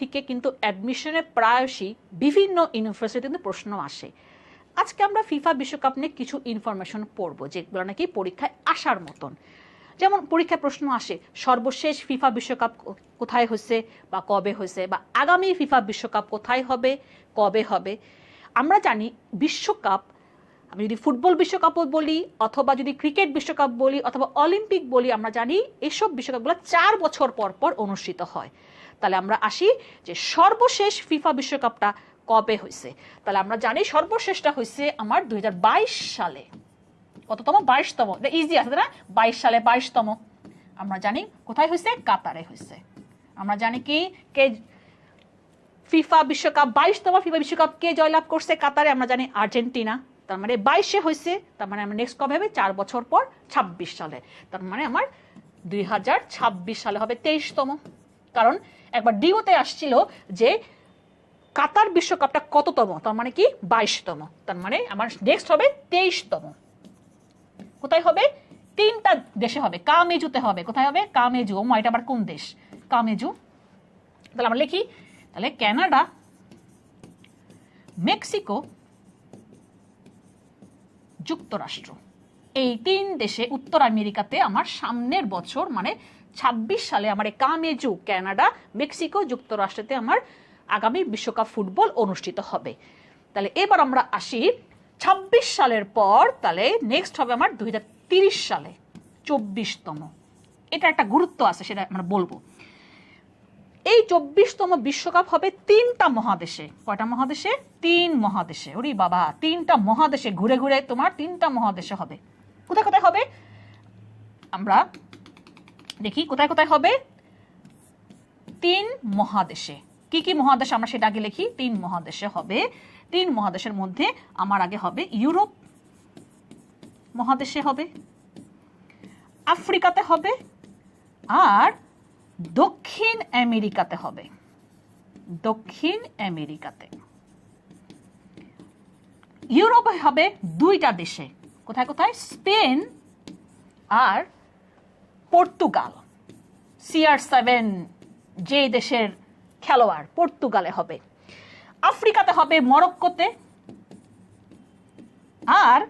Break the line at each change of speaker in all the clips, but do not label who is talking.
থেকে কিন্তু অ্যাডমিশনে প্রায়শই বিভিন্ন ইউনিভার্সিটি কিন্তু প্রশ্ন আসে। আজকে আমরা ফিফা বিশ্বকাপ নিয়ে কিছু ইনফরমেশন পড়ব, যেগুলো নাকি পরীক্ষায় আসার মতন। যেমন পরীক্ষায় প্রশ্ন আসে, সর্বশেষ ফিফা বিশ্বকাপ কোথায় হয়েছে বা কবে হয়েছে বা আগামী ফিফা বিশ্বকাপ কোথায় হবে, কবে হবে? আমরা জানি বিশ্বকাপ, আমি যদি ফুটবল বিশ্বকাপও বলি অথবা যদি ক্রিকেট বিশ্বকাপ বলি অথবা অলিম্পিক বলি, আমরা জানি এসব বিশ্বকাপগুলো চার বছর পর পর অনুষ্ঠিত হয়। তাহলে আমরা আসি যে সর্বশেষ ফিফা বিশ্বকাপটা কবে হয়েছে তাহলে আমরা জানি সর্বশেষটা হয়েছে আমার দুই হাজার বাইশ সালে। কততম? বাইশতম। ইজি আছে না? বাইশ সালে বাইশতম। আমরা জানি কোথায় হয়েছে কাতারে হয়েছে আমরা জানি কি? কে ফিফা বিশ্বকাপ, বাইশতম ফিফা বিশ্বকাপ কে জয়লাভ করছে কাতারে? আমরা জানি আর্জেন্টিনা। তার মানে বাইশে হয়েছে তার মানে আমার নেক্সট কবে হবে? চার বছর পর ছাব্বিশ সালে। তার মানে আমার দুই হাজার ছাব্বিশ সালে হবে তেইশতম। কারণ একবার ডিওতে আসছিল যে কাতার বিশ্বকাপটা কততম? তার মানে কি? বাইশতম। তার মানে আমার নেক্সট হবে তেইশতম। কোথায় হবে? তিনটা দেশে হবে। কামেজুতে হবে। কোথায় হবে? কামেজু। ও এটা আবার কোন দেশ? কামেজু। তাহলে আমরা লিখি, তাহলে কানাডা, মেক্সিকো, যুক্তরাষ্ট্র। এই তিন দেশে উত্তর আমেরিকাতে আমার সামনের বছর মানে ২৬ সালে আমার কামেজু কানাডা মেক্সিকো যুক্তরাষ্ট্রতে আমার আগামী বিশ্বকাপ ফুটবল অনুষ্ঠিত হবে। তাহলে এবার আমরা আসি ২৬ সালের পর, তাহলে নেক্সট হবে আমার দুই সালে, চব্বিশতম। এটা একটা গুরুত্ব আছে, সেটা আমরা বলব। এই চব্বিশতম বিশ্বকাপ হবে তিনটা মহাদেশে। কয়টা মহাদেশে? তিন মহাদেশে। ওরে বাবা, তিনটা মহাদেশে, ঘুরে ঘুরে তোমার তিনটা মহাদেশে হবে। কোথায় কোথায় হবে? আমরা দেখি কোথায় কোথায় হবে। তিন মহাদেশে। কি কি মহাদেশ আমরা সেটা আগে লিখি? তিন মহাদেশে হবে। তিন মহাদেশের মধ্যে আমার আগে হবে ইউরোপ। মহাদেশে হবে। আফ্রিকাতে হবে। আর দক্ষিণ আমেরিকাতে হবে। দক্ষিণ আমেরিকাতে। ইউরোপে হবে দুইটা দেশে। কোথায় কোথায়? স্পেন আর পর্তুগাল। সিআর সেভেন যে দেশের খেলোয়াড় পর্তুগালে হবে। আফ্রিকাতে হবে, মরক্কোতে। আর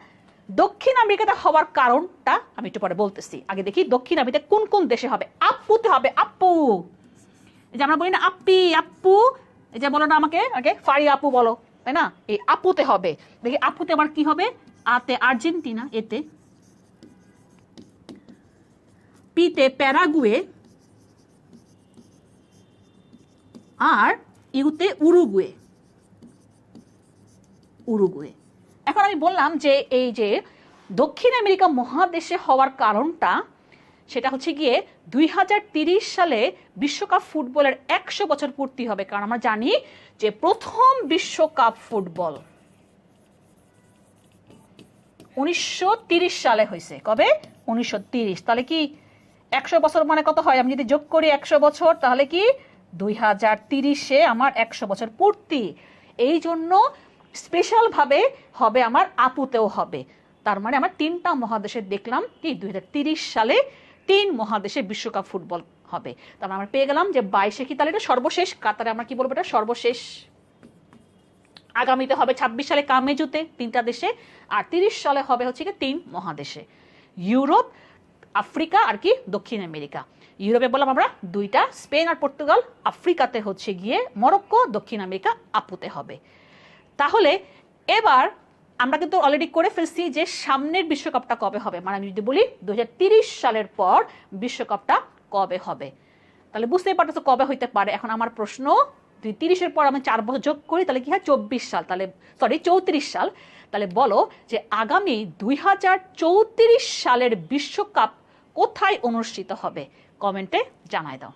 দক্ষিণ আমেরিকাতে হওয়ার কারণটা আমি একটু পরে বলতেছি। আগে দেখি দক্ষিণ আমেরিকাতে কোন কোন দেশে হবে। আপ্পুতে হবে, আপ্পু। এই যে আমরা বলি না আপ্পি আপ্পু। এই যে বলো না আমাকে, আগে ফারি আপু বলো, তাই না? এই আপুতে হবে। দেখি আপুতে আমার কি হবে? আতে আর্জেন্টিনা, এতে পিতে প্যারাগুয়ে আর ইউতে উরুগুয়ে। উরুগুয়ে। এখন আমি বললাম যে এই যে দক্ষিণ আমেরিকা মহাদেশে হওয়ার কারণটা, সেটা হচ্ছে গিয়ে দুই সালে বিশ্বকাপ ফুটবলের একশো বছর পূর্তি হবে, কারণ আমরা জানি যে প্রথম বিশ্বকাপ ফুটবল উনিশশো সালে হয়েছে। কবে? উনিশশো তাহলে কি একশো বছর মানে কত হয়? আমি যদি যোগ করি একশো বছর, তাহলে কি দুই হাজার তিরিশে আমার একশো বছর পূর্তি। এই জন্য স্পেশালভাবে হবে আমার আপুতেও হবে। তার মানে আমার তিনটা মহাদেশে দেখলাম কি দুই সালে তিন মহাদেশে বিশ্বকাপ ফুটবল হবে। তার মানে আমরা পেয়ে গেলাম যে বাইশে কি তাহলে এটা সর্বশেষ? কাতারে আমরা কি বলব এটা? সর্বশেষ। আগামীতে হবে ছাব্বিশ সালে কামেজুতে, তিনটা দেশে, আর তিরিশ সালে হবে হচ্ছে কি তিন মহাদেশে। ইউরোপ, আফ্রিকা, আর কি দক্ষিণ আমেরিকা। ইউরোপে বললাম আমরা দুইটা, স্পেন আর পর্তুগাল। আফ্রিকাতে হচ্ছে গিয়ে মরক্কো, দক্ষিণ আমেরিকা আপুতে হবে। তাহলে এবার আমরা কিন্তু অলরেডি করে ফেলছি যে সামনের বিশ্বকাপটা কবে হবে। মানে আমি যদি বলি দু সালের পর বিশ্বকাপটা কবে হবে? তাহলে বুঝতেই পারতেছো কবে হইতে পারে। এখন আমার প্রশ্ন তিরিশের পর আমি চার বছর যোগ করি, তাহলে কি হয়? চব্বিশ সাল। তাহলে সরি চৌত্রিশ সাল। তাহলে বলো যে আগামী দুই হাজার চৌত্রিশ সালের বিশ্বকাপ কোথায় অনুষ্ঠিত হবে? কমেন্টে জানাই দাও।